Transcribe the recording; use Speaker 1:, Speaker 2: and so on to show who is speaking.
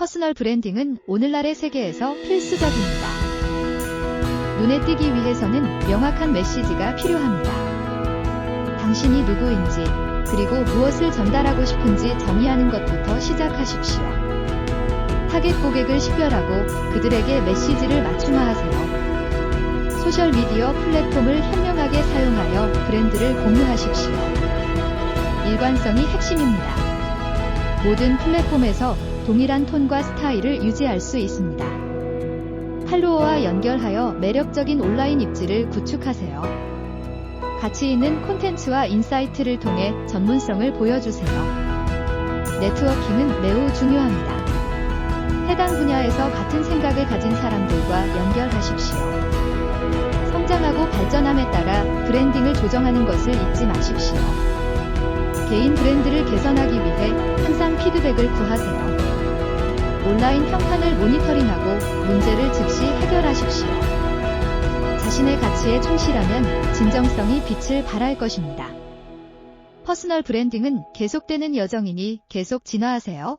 Speaker 1: 퍼스널 브랜딩은 오늘날의 세계에서 필수적입니다. 눈에 띄기 위해서는 명확한 메시지가 필요합니다. 당신이 누구인지, 그리고 무엇을 전달하고 싶은지 정의하는 것부터 시작하십시오. 타겟 고객을 식별하고 그들에게 메시지를 맞춤화하세요. 소셜미디어 플랫폼을 현명하게 사용하여 브랜드를 공유하십시오. 일관성이 핵심입니다. 모든 플랫폼에서 동일한 톤과 스타일을 유지할 수 있습니다. 팔로워와 연결하여 매력적인 온라인 입지를 구축하세요. 가치 있는 콘텐츠와 인사이트를 통해 전문성을 보여주세요. 네트워킹은 매우 중요합니다. 해당 분야에서 같은 생각을 가진 사람들과 연결하십시오. 성장하고 발전함에 따라 브랜딩을 조정하는 것을 잊지 마십시오. 개인 브랜드를 개선하기 위해 항상 피드백을 구하세요. 온라인 평판을 모니터링하고 문제를 즉시 해결하십시오. 자신의 가치에 충실하면 진정성이 빛을 발할 것입니다. 퍼스널 브랜딩은 계속되는 여정이니 계속 진화하세요.